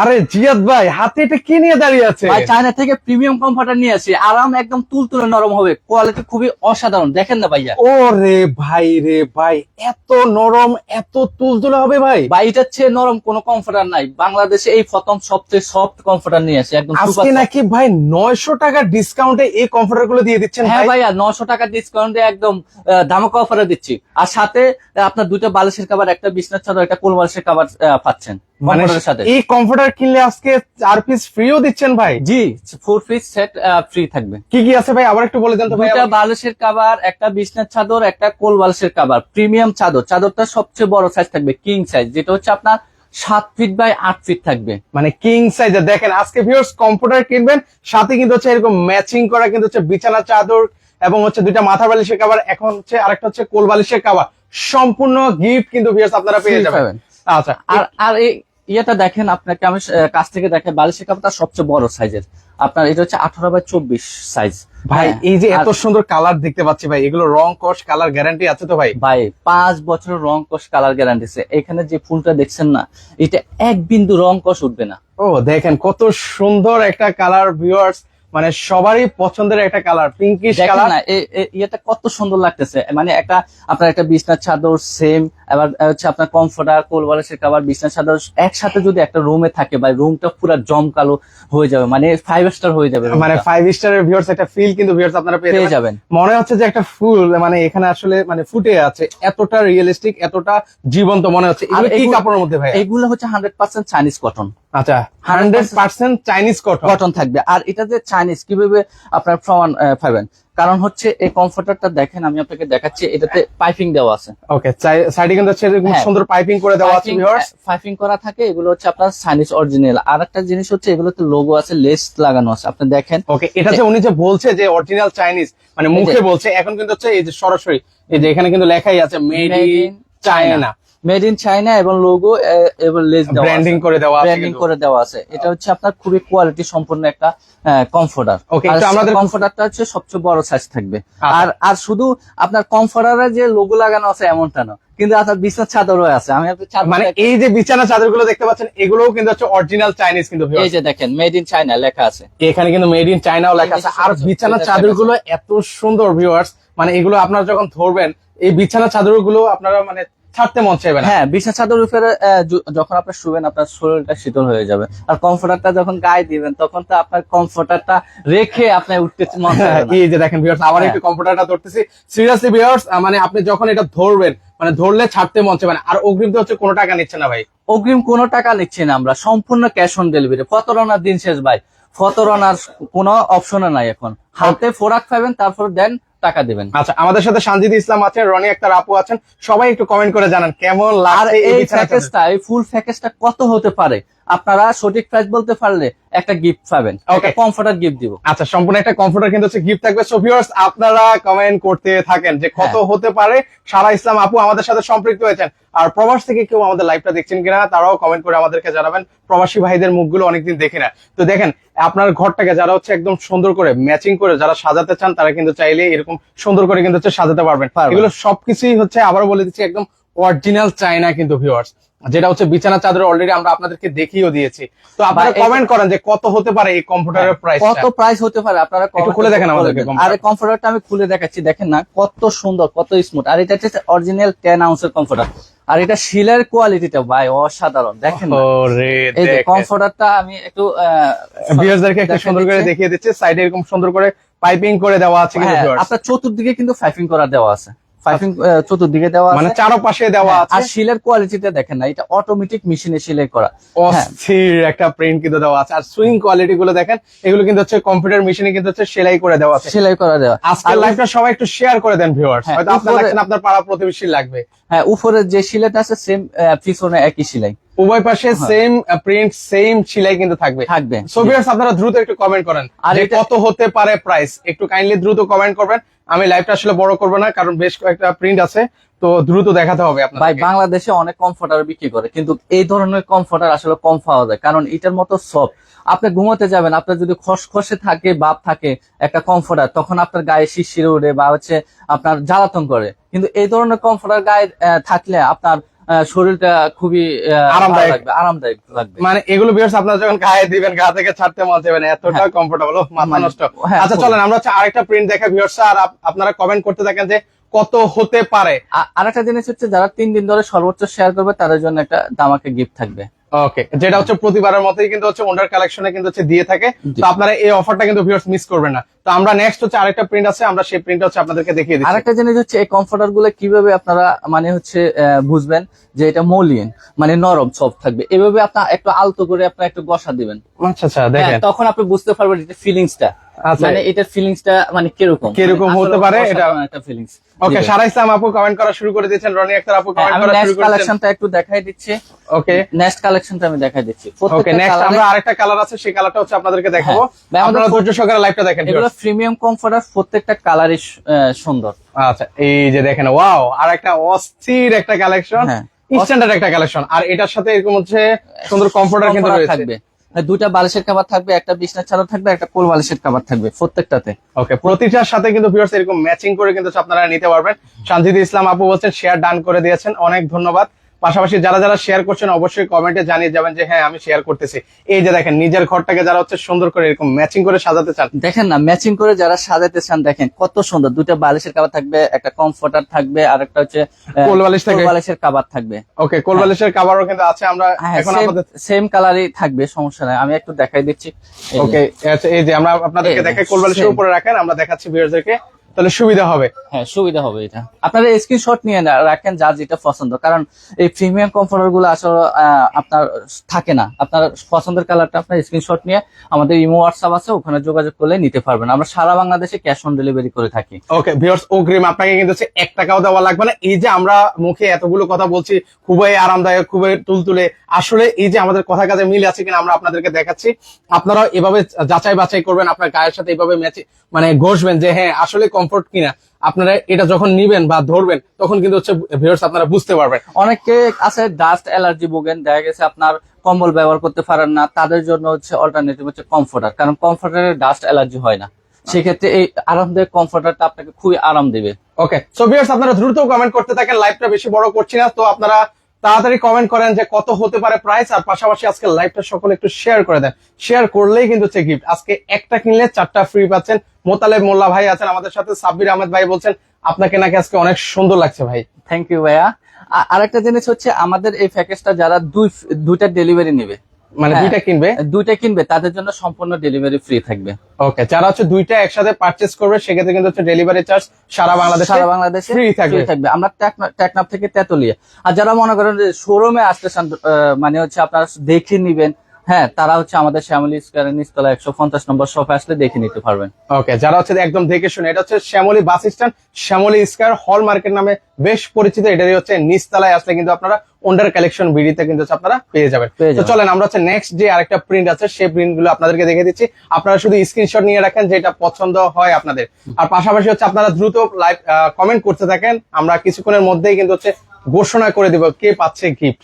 আরে জিয়াদ ভাই হাতে এটা কি নিয়ে দাঁড়িয়ে আছে? ভাই চায়না থেকে প্রিমিয়াম কমফর্টার নিয়ে আসি। আরাম একদম তুলতুলে নরম হবে। কোয়ালিটি খুবই অসাধারণ। দেখেন না ভাইয়া। ও রে ভাই রে ভাই এত নরম এত তুলতুলে হবে ভাই? ভাই এটার চেয়ে নরম কোনো কমফর্টার নাই। বাংলাদেশে এই প্রথম সবচেয়ে সফট কমফর্টার নিয়ে আসি। একদম আজকে নাকি ভাই নয়শো টাকার ডিসকাউন্টে এই কমফর্টারগুলো দিয়ে দিচ্ছেন হ্যাঁ ভাই? ভাইয়া নশো টাকা ডিসকাউন্টে একদম ধামাকা অফারে দিচ্ছি। আর সাথে আপনার দুটো বালিশের কাবার একটা বিছনার চাদর একটা কোল বালিশের আহ, পাচ্ছেন। মানে এই কমফোর্টার কিনলে আজকে চার পিস ফ্রিও দিচ্ছেন ভাই? জি ফোর পিস সেট ফ্রি থাকবে। কি কি আছে ভাই? আবার একটু বলে দেন তো ভাই দুইটা বালিশের কাবার একটা বিছনার চাদর একটা কোল বালিশের কাবার প্রিমিয়াম চাদর। চাদরটা সবচেয়ে বড় সাইজ থাকবে কিং সাইজ যেটা হচ্ছে আপনার সাত ফিট বাই আট ফিট থাকবে। মানে কিং সাইজের দেখেন আজকে কম্পিউটার কিনবেন সাথে কিন্তু হচ্ছে এরকম ম্যাচিং করা কিন্তু হচ্ছে বিছানা চাদর এবং হচ্ছে দুইটা মাথা বালিশের কাবার এখন হচ্ছে আরেকটা হচ্ছে কোল বালিশের কাবার সম্পূর্ণ গিফট কিন্তু আপনারা পেয়ে যাবেন। পাবেন। আচ্ছা আর আর এই ইয়েটা দেখেন আপনাকে আমি কাছ থেকে দেখে বালিশের কাপড়টা সবচেয়ে বড় সাইজের আপনার এটা হচ্ছে আঠারো বাই চব্বিশ সাইজ ভাই হ্যাঁ, এই যে এত সুন্দর কালার দেখতে পাচ্ছি ভাই এগুলো রং কষ কালার গ্যারান্টি আছে তো ভাই? ভাই পাঁচ বছর রং কষ কালার গ্যারান্টি আছে। এখানে যে ফুলটা দেখছেন না এটা এক বিন্দু রং কষ উঠবে না। ও দেখেন কত সুন্দর একটা কালার ভিউয়ার্স মানে সবারই পছন্দের একটা কালার পিঙ্কিশ কালার না কত সুন্দর লাগতেছে। মানে একটা আপনার একটা বিছনার চাদর সেম এবার হচ্ছে আপনার কমফোর্টার কোলবালিশের কাবার বিছনার চাদর একসাথে যদি একটা রুমে থাকে ভাই রুমটা পুরো জমকালো হয়ে যাবে মানে ফাইভ স্টার হয়ে যাবে মানে। ফাইভ স্টারের ভিউয়ার্স একটা ফিল কিন্তু ভিউয়ার্স আপনারা পেয়ে যাবেন। মনে হচ্ছে যে একটা ফুল মানে এখানে আসলে মানে ফুটে আছে এতটা রিয়েলিস্টিক এতটা জীবন্ত মনে হচ্ছে। কি কাপড়ের মধ্যে ভাই এগুলো হচ্ছে হান্ড্রেড পার্সেন্ট চাইনিজ কটন আচ্ছা hundred percent Chinese cotton cotton থাকবে। আর এটা যে চাইনিজ কীভাবে আপনার প্রমাণ পাবেন? কারণ হচ্ছে এই কমফোর্টারটা দেখেন আমি আপনাকে দেখাচ্ছি এটাতে পাইপিং দেওয়া আছে। ওকে সাইডে কিন্তু হচ্ছে এরকম হ্যাঁ। সুন্দর পাইপিং করে দেওয়া আছে ভিউয়ার্স পাইপিং করা থাকে এগুলো হচ্ছে আপনার চাইনিজ অরিজিনাল আর একটা জিনিস হচ্ছে এগুলোতে লোগো আছে লেস লাগানো আছে। আপনি দেখেন ওকে এটা যে উনি যে বলছে যে অরিজিনাল চাইনিজ মানে মুখে বলছে এখন কিন্তু হচ্ছে এই যে সরাসরি এই যে এখানে কিন্তু লেখাই আছে made in China made in China এবং লোগো এবং লেস দেওয়া ব্র্যান্ডিং করে দেওয়া আছে ব্র্যান্ডিং করে দেওয়া আছে। এটা হচ্ছে আপনার খুবই কোয়ালিটি সম্পন্ন একটা কমফোর্টার Okay, আর আমাদের- কমফোর্টারটা হচ্ছে সবচেয়ে বড় সাইজ থাকবে। আচ্ছা। আর আর শুধু আপনার কমফোর্টারে যে লোগো লাগানো আছে এমনটা না। কিন্তু আপনার বিছনার চাদরও আছে। আমি মানে এই যে বিছানা চাদরগুলো দেখতে পাচ্ছেন এগুলোও কিন্তু হচ্ছে অরিজিনাল চাইনিজ কিন্তু এই যে দেখেন মেড ইন চাইনা লেখা আছে। এখানে কিন্তু মেড ইন চাইনাও লেখা আছে। আর বিছানা চাদরগুলো এত সুন্দর ভিউয়ার্স মানে এগুলো আপনারা যখন ধরবেন এই বিছানা চাদরগুলো আপনারা মানে ছাড়তে মন চাইবে না। হ্যাঁ বিছানা চাদর উপরে যখন আপনি শুবেন আপনার শরীরটা শীতল হয়ে যাবে। আর কমফোর্টারটা যখন গায়ে দিবেন তখন তো আপনার কমফোর্টারটা রেখে আপনি উঠতে মন চাইবে এই যে দেখেন ভিউয়ার্স আবার হ্যাঁ। একটু ধরতেছি। সিরিয়াসলি ভিউয়ার্স মানে আপনি যখন এটা ধরবেন মানে ধরলে ছাড়তে মন চাইবে না। আর অগ্রিম তো হচ্ছে কোনো টাকা নিচ্ছে না ভাই। অগ্রিম কোনো টাকা নিচ্ছে না আমরা সম্পূর্ণ ক্যাশ অন ডেলিভারি ফতরনার দিন শেষ ভাই। ফতরনার কোনো অপশনে নাই এখন। হাতে ফোরাক পাবেন তারপর দেন টাকা দিবেন। আচ্ছা আমাদের সাথে সানজিদ ইসলাম আছেন রনি আক্তার আপু আছেন। সবাই একটু কমেন্ট করে জানান কেমন লাগছে এই প্যাকেজটা এই ফুল প্যাকেজটা কত হতে পারে? আপনারা সঠিক প্রাইস বলতে পারলে একটা গিফট পাবেন। একটা. কমফোর্টার গিফট দিব। আচ্ছা সম্পূর্ণ একটা কম্পিউটার কিন্তু হচ্ছে গিফট থাকবে। সো ভিউয়ার্স আপনারা কমেন্ট করতে থাকেন যে কত হ্যাঁ। হতে পারে। সারা ইসলাম আপু আমাদের সাথে সম্পৃক্ত হয়েছেন। আর প্রবাস থেকে কেউ আমাদের লাইভটা দেখছেন কিনা তারাও কমেন্ট করে আমাদেরকে জানাবেন। প্রবাসী ভাইদের মুখগুলো অনেকদিন দেখি না। তো দেখেন আপনার ঘরটাকে যারা হচ্ছে একদম সুন্দর করে ম্যাচিং করে যারা সাজাতে চান তারা কিন্তু চাইলে এরকম সুন্দর করে কিন্তু হচ্ছে সাজাতে পারবেন। পারবেন। এগুলো সবকিছুই হচ্ছে আবার বলে দিচ্ছি একদম অরিজিনাল চায়না কিন্তু ভিউয়ার্স যেটা হচ্ছে বিছানা চাদর অলরেডি আমরা আপনাদেরকে দেখিয়েও দিয়েছি। তো আপনারা কমেন্ট করেন যে কত হতে পারে এই কম্পিউটারের প্রাইস কত প্রাইস হতে পারে? আপনারা একটু খুলে দেখেন আমাদেরকে আর। কমফোর্টারটা আমি খুলে দেখাচ্ছি দেখেন না কত সুন্দর কত স্মুথ আর এটা হচ্ছে অরিজিনাল টেন আউন্সের কমফোর্টার আর এটা শিলের কোয়ালিটিটা ভাই অসাধারণ। দেখেন না? ওরে এই যে দেখেন। কমফোর্টারটা আমি একটু ভিউয়ার্সদেরকে একটু সুন্দর করে দেখিয়ে দিচ্ছে। সাইডে এরকম সুন্দর করে পাইপিং করে দেওয়া আছে কিন্তু হ্যাঁ, আপনার চতুর্দিকে কিন্তু পাইপিং করা দেওয়া আছে। পাইপিং চতুর্দিকে দেওয়া মানে চারপাশে দেওয়া হ্যাঁ, আর শিলের কোয়ালিটিটা দেখেন না এটা অটোমেটিক মেশিনে সেলাই করা। হ্যাঁ। অস্থির একটা প্রিন্ট কিন্তু দেওয়া আছে। আর সুইং কোয়ালিটি গুলো দেখেন এগুলো কিন্তু হচ্ছে কম্পিউটার মেশিনে কিন্তু হচ্ছে সেলাই করে দেওয়া আছে। সেলাই করা দেওয়া। আজকের লাইভটা সবাই একটু শেয়ার করে দেন ভিউয়ার্স হ্যাঁ, হয়তো আপনার উপরে- লাগছে আপনার পাড়া প্রতিবেশী লাগবে। হ্যাঁ উপরে যে শিলাটা আছে সেম পিছনে একই সেলাই। উভয় পাশে সেম প্রিন্ট সেম সেলাই কিন্তু থাকবে। থাকবে। সো ভিউয়ার্স আপনারা দ্রুত একটু কমেন্ট করেন। আর এটা- কত হতে পারে প্রাইস একটু কাইন্ডলি দ্রুত কমেন্ট করবেন। আমি লাইভটা আসলে বড় করব না, কারণ বেশ কয়েকটা প্রিন্ট আছে, তো দ্রুত দেখাতে হবে ভাই, বাংলাদেশে অনেক কমফোর্টার বিক্রি করে, কিন্তু এই ধরনের কমফোর্টার আসলে কম পাওয়া যায়, কারণ এটার মতো সব আপনি ঘুমোতে যাবেন, আপনার যদি খসখসে থাকে, বাপ থাকে একটা কমফোর্টার তখন আপনার গায়ে শিশিরে উঠে বা হচ্ছে আপনার জ্বালাতন করে। কিন্তু এই ধরনের কমফোর্টার গায়ে থাকলে আপনার শরীরটা খুবই আরামদায়ক। লাগবে আরামদায়ক লাগবে। মানে এগুলো বিয়ার্স আপনারা যখন গায়ে দিবেন গা থেকে ছাড়তে মজা দেবেন এতটা কমফোর্টেবল মাথা মানে- নষ্ট। হ্যাঁ, আচ্ছা চলেন আমরা হচ্ছে আরেকটা প্রিন্ট দেখে বিয়ার্স আর আপনারা কমেন্ট করতে থাকেন যে কত হতে পারে। আর আরেকটা জিনিস হচ্ছে যারা তিন দিন ধরে সর্বোচ্চ শেয়ার করবে তাদের জন্য একটা দামাকে গিফট থাকবে। ওকে যেটা হচ্ছে প্রতিবারের মতোই কিন্তু হচ্ছে ওন্ডার কালেকশনে কিন্তু হচ্ছে দিয়ে থাকে। তো আপনারা এই অফারটা কিন্তু ভিউয়ার্স মিস করবেন না। তো আমরা নেক্সট হচ্ছে আরেকটা প্রিন্ট আছে আমরা সেই প্রিন্ট হচ্ছে আপনাদেরকে দেখিয়ে দিচ্ছি। আরেকটা জিনিস হচ্ছে এই কমফোর্টারগুলো কীভাবে আপনারা মানে হচ্ছে বুঝবেন যে এটা মলিন মানে নরম সফট থাকবে। এভাবে আপনার একটু আলতো করে আপনার একটু বসা দিবেন। আচ্ছা আচ্ছা দেখেন। হ্যাঁ, তখন আপনি বুঝতে পারবেন এটা ফিলিংসটা মানে এটার ফিলিংসটা মানে কীরকম? কীরকম মানে হতে পারে এটা- একটা ফিলিংস ওকে সারা আপু কমেন্ট করা শুরু করে দিয়েছেন রনি আক্তার আপু কমেন্ট করা শুরু করেছেন। কালেকশনটা একটু দেখাই দিচ্ছি। ওকে নেক্সট কালেকশনটা আমি দেখাই দিচ্ছি। ওকে প্রত্যেকটা নেক্সট আমরা আরেকটা কালার আছে সেই কালারটা হচ্ছে আপনাদেরকে দেখাবো। হ্যাঁ। আপনারা ধৈর্য সহকারে লাইভটা দেখেন এগুলো প্রিমিয়াম কমফোর্টার প্রত্যেকটা কালারই সুন্দর। আচ্ছা এই যে দেখেন ওয়াও আর একটা অস্থির একটা কালেকশন হ্যাঁ। স্ট্যান্ডার্ড একটা কালেকশন আর এটার সাথে এরকম হচ্ছে সুন্দর কমফোর্টার কিন্তু রয়েছে। হ্যাঁ, দুইটা বালিশের খাবার থাকবে একটা বিছনা ছাড়া থাকবে একটা কোল বালিশের খাবার থাকবে প্রত্যেকটাতে। ওকে প্রতিটার সাথে কিন্তু ভিউয়ার্স এরকম ম্যাচিং করে কিন্তু আপনারা নিতে পারবেন। শান্তিদি ইসলাম আপু বলছেন শেয়ার ডান করে দিয়েছেন। অনেক ধন্যবাদ। পাশাপাশি যারা যারা শেয়ার করছেন অবশ্যই কমেন্টে জানিয়ে যাবেন যে হ্যাঁ আমি শেয়ার করতেছি। এই যে দেখেন নিজের ঘরটাকে যারা হচ্ছে সুন্দর করে এরকম ম্যাচিং করে সাজাতে চান। দেখেন না ম্যাচিং করে যারা সাজাতে চান দেখেন কত সুন্দর। দুইটা বালিশের কাবার থাকবে একটা কমফোর্টার থাকবে আর একটা হচ্ছে কোল বালিশ থাকবে। কোল বালিশের কাবার থাকবে। ওকে কোল কোলবালিশের কাভারও কিন্তু আছে আমরা হ্যাঁ এখন আপনাদের সেম কালারই থাকবে সমস্যা নাই। আমি একটু দেখাই দিচ্ছি। ওকে আচ্ছা এই যে আমরা আপনাদেরকে দেখাই কোলবালিশের same. উপরে রাখেন আমরা দেখাচ্ছি ভিউয়ারদেরকে তাহলে সুবিধা হবে। হ্যাঁ সুবিধা হবে এটা। আপনারা স্ক্রিনশট নিয়ে রাখেন যার যেটা পছন্দ কারণ এই প্রিমিয়াম কমফোর্টারগুলো আসলে আপনার থাকে না। আপনার পছন্দের কালারটা আপনার স্ক্রিনশট নিয়ে আমাদের ইমো হোয়াটসঅ্যাপ আছে ওখানে যোগাযোগ করলে নিতে পারবেন। আমরা সারা বাংলাদেশে ক্যাশ অন ডেলিভারি করে থাকি। ওকে ভিউয়ার্স অগ্রিম আপনাকে কিন্তু এক টাকাও দেওয়া লাগবে না। এই যে আমরা মুখে এতগুলো কথা বলছি খুবই আরামদায়ক খুবই তুলতুলে। আসলে এই যে আমাদের কথা কাজে মিল আছে কিনা আমরা আপনাদেরকে দেখাচ্ছি। আপনারাও এভাবে যাচাই বাছাই করবেন আপনার গায়ের সাথে এভাবে ম্যাচে মানে ঘষবেন যে হ্যাঁ আসলে কমফোর্ট কিনা আপনারা এটা যখন নিবেন বা ধরবেন তখন কিন্তু হচ্ছে ভিউয়ার্স আপনারা বুঝতে পারবেন। অনেকে আছে ডাস্ট অ্যালার্জি ভোগেন দেখা গেছে আপনার কম্বল ব্যবহার করতে পারেন না তাদের জন্য হচ্ছে অল্টারনেটিভ হচ্ছে কমফোর্টার কারণ কমফোর্টারের ডাস্ট অ্যালার্জি হয় না। সেক্ষেত্রে এই আরামদায়ক কমফোর্টারটা আপনাকে খুবই আরাম দেবে। ওকে সো ভিউয়ার্স আপনারা দ্রুত কমেন্ট করতে থাকেন লাইভটা বেশি বড় করছি না তো আপনারা তাড়াতাড়ি কমেন্ট করেন যে কত হতে পারে প্রাইস আর পাশাপাশি আজকে লাইভটা সকলে একটু শেয়ার করে দেন। শেয়ার করলেই কিন্তু হচ্ছে গিফট আজকে একটা কিনলে চারটা ফ্রি পাচ্ছেন। মোতালেব মোল্লা ভাই আছেন আমাদের সাথে। সাব্বির আহমেদ ভাই বলছেন, আপনাকে নাকি আজকে অনেক সুন্দর লাগছে ভাই। থ্যাংক ইউ ভাইয়া। আর একটা জিনিস হচ্ছে আমাদের এই প্যাকেজটা যারা দুই, দুইটা ডেলিভারি নেবে। মানে হ্যাঁ। দুইটা কিনবে? দুইটা কিনবে তাদের জন্য সম্পূর্ণ ডেলিভারি ফ্রি থাকবে। ওকে যারা হচ্ছে দুইটা একসাথে পারচেজ করবে সেক্ষেত্রে কিন্তু হচ্ছে ডেলিভারি চার্জ সারা বাংলাদেশ সারা বাংলাদেশে ফ্রি থাকবে। থাকবে। আমরা টেকনা- টেকনাফ থেকে তেতুলিয়া। আর যারা মনে করেন যে শোরুমে আসতে চান মানে হচ্ছে আপনারা দেখে নিবেন হ্যাঁ তারা হচ্ছে আমাদের শ্যামলী স্কোয়ারের নিচতলা একশো পঞ্চাশ নম্বর শপে আসলে দেখে নিতে পারবেন। ওকে যারা হচ্ছে একদম দেখে শুনে এটা হচ্ছে Shyamoli bus stand Shyamoli square হল মার্কেট নামে বেশ পরিচিত এটারই হচ্ছে নিচতলায় আসলে কিন্তু আপনারা ওন্ডার কালেকশন বিডিতে কিন্তু আপনারা পেয়ে যাবেন। তো চলেন আমরা হচ্ছে নেক্সট যে আরেকটা প্রিন্ট আছে সেই প্রিন্টগুলো আপনাদেরকে দেখে দিচ্ছি। আপনারা শুধু স্ক্রিনশট নিয়ে রাখেন যেটা পছন্দ হয় আপনাদের। আর পাশাপাশি হচ্ছে আপনারা দ্রুত লাইভ কমেন্ট করতে থাকেন। আমরা কিছুক্ষণের মধ্যেই কিন্তু হচ্ছে ঘোষণা করে দিব কে পাচ্ছে গিফট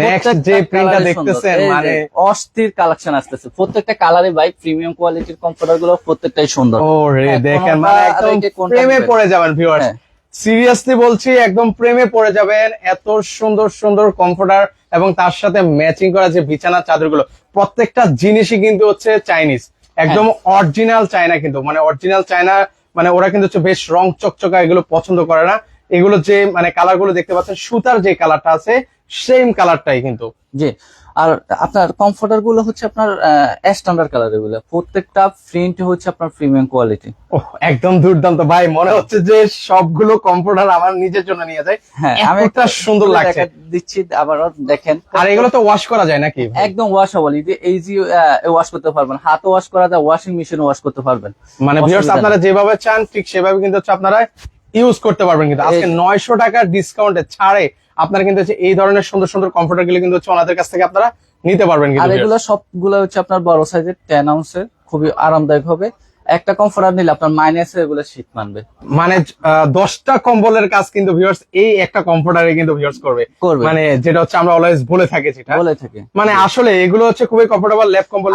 নেক্সট যে প্রিন্টটা। দেখতেছেন মানে অস্থির কালেকশন আসতেছে প্রত্যেকটা কালারে ভাই প্রিমিয়াম কোয়ালিটির কমফোর্টারগুলো প্রত্যেকটাই সুন্দর ও রে হ্যাঁ, দেখেন মানে একদম প্রেমে পড়ে যাবেন ভিউয়ার্স হ্যাঁ। সিরিয়াসলি বলছি একদম প্রেমে পড়ে যাবেন এত সুন্দর সুন্দর কমফোর্টার এবং তার সাথে ম্যাচিং করা যে বিছানা চাদরগুলো প্রত্যেকটা জিনিসই কিন্তু হচ্ছে চাইনিজ একদম হ্যাঁ। অরিজিনাল চায়না কিন্তু মানে অরিজিনাল চায়না মানে ওরা কিন্তু হচ্ছে বেশ রং চকচকা এগুলো পছন্দ করে না এগুলো যে মানে কালারগুলো দেখতে পাচ্ছেন সুতার যে কালারটা আছে সেম কালারটাই কিন্তু। জি। আর আপনার কমফোর্টারগুলো হচ্ছে আপনার স্ট্যান্ডার্ড কালারগুলো প্রত্যেকটা প্রিন্ট হচ্ছে আপনার প্রিমিয়াম কোয়ালিটি ওহ, একদম দুর্দান্ত। ভাই মনে হচ্ছে যে সবগুলো কমফোর্টার আমার নিজের জন্য নিয়ে যায়। হ্যাঁ আমি এতটা সুন্দর লাগছে। দিচ্ছি আবারও দেখেন। আর এগুলো তো ওয়াশ করা যায় নাকি? একদম ওয়াশেবল যে এইজি ওয়াশ করতে পারবেন। হাত ওয়াশ করা যায় ওয়াশিং মেশিন ওয়াশ করতে পারবেন। মানে ভিউয়ার্স আপনারা যেভাবে চান ঠিক সেভাবে কিন্তু হচ্ছে আপনারা ইউজ করতে পারবেন কিন্তু। আজকে এই- নয়শো টাকার ডিসকাউন্টে ছাড়ে আপনারা কিন্তু হচ্ছে এই ধরনের সুন্দর সুন্দর কমফোর্টারগুলো কিন্তু হচ্ছে ওনাদের কাছ থেকে আপনারা নিতে পারবেন আর। এগুলো সবগুলো হচ্ছে আপনার বড় সাইজের টেন আউন্সের খুবই আরামদায়ক হবে একটা কমফোর্টার নিলে আপনার মাইনাসে এগুলো শীত মানবে। মানে দশটা কম্বলের কাজ কিন্তু ভিউয়ার্স এই একটা কমফোর্টারে কিন্তু ভিউয়ার্স করবে। মানে যেটা হচ্ছে আমরা অলওয়েজ বলে থাকি সেটা। বলে থাকে। মানে আসলে এগুলো হচ্ছে খুবই কমফোর্টেবল ল্যাপ কম্বল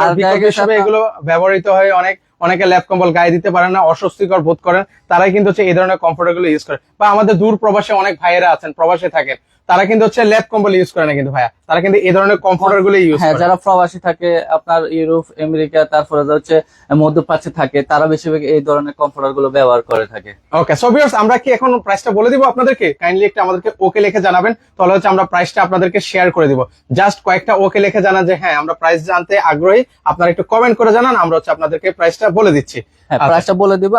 হিসেবে এগুলো ব্যবহৃত হয় অনেক অনেকে ল্যাপ কম্বল গায়ে দিতে পারেন না অস্বস্তিকর বোধ করেন। তারাই কিন্তু হচ্ছে এই ধরনের কমফোর্টারগুলো ইউজ করে। বা আমাদের দূর প্রবাসে অনেক ভাইয়েরা আছেন প্রবাসে থাকেন। তারা কিন্তু হচ্ছে ল্যাব কম্বল ইউজ করে না কিন্তু ভাইয়া। তারা কিন্তু এই ধরনের কমফোর্টারগুলো ইউজ হ্যাঁ যারা প্রবাসী থাকে আপনার ইউরোপ আমেরিকা তারপরে হচ্ছে মধ্যপ্রাচ্যে থাকে তারা বেশিরভাগ এই ধরনের কমফোর্টারগুলো ব্যবহার করে থাকে। ওকে সো ভিউয়ার্স আমরা কি এখন প্রাইসটা বলে দিব আপনাদেরকে? কাইন্ডলি একটা আমাদেরকে ওকে লিখে জানাবেন তাহলে হচ্ছে আমরা প্রাইসটা আপনাদেরকে শেয়ার করে দিব। জাস্ট কয়েকটা ওকে লিখে জানান যে হ্যাঁ আমরা প্রাইস জানতে আগ্রহী। আপনারা একটু কমেন্ট করে জানান আমরা হচ্ছে আপনাদেরকে প্রাইসটা বলে দিচ্ছি। হ্যাঁ আচ্ছা। প্রাইসটা বলে দিব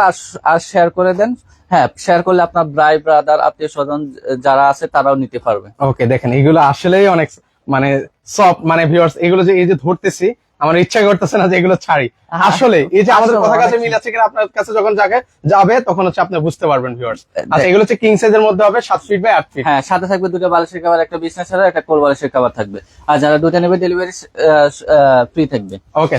আর শেয়ার করে দেন। হ্যাঁ শেয়ার করলে আপনার ভাই ব্রাদার আত্মীয় স্বজন যারা আছে তারাও নিতে পারবে। ওকে দেখেন এগুলো আসলেই অনেক মানে সফট মানে ভিউয়ার্স এগুলো যে এই যে ধরতেছি আমার ইচ্ছা করতেছে না যে এগুলো ছাড়ি। আসলে এই যে আমাদের কথা কাছে মিল আছে কিনা আপনার কাছে যখন যাবে যাবে তখন হচ্ছে আপনি বুঝতে পারবেন ভিউয়ার্স আচ্ছা এগুলো হচ্ছে কিং সাইজের মধ্যে হবে সাত ফিট বাই আট ফিট হ্যাঁ সাথে থাকবে দুটো বালিশের কাবার একটা বিছনা ছাড়া একটা কোল বালিশের কাবার থাকবে। আর যারা দুটো নেবে ডেলিভারি ফ্রি থাকবে। ওকে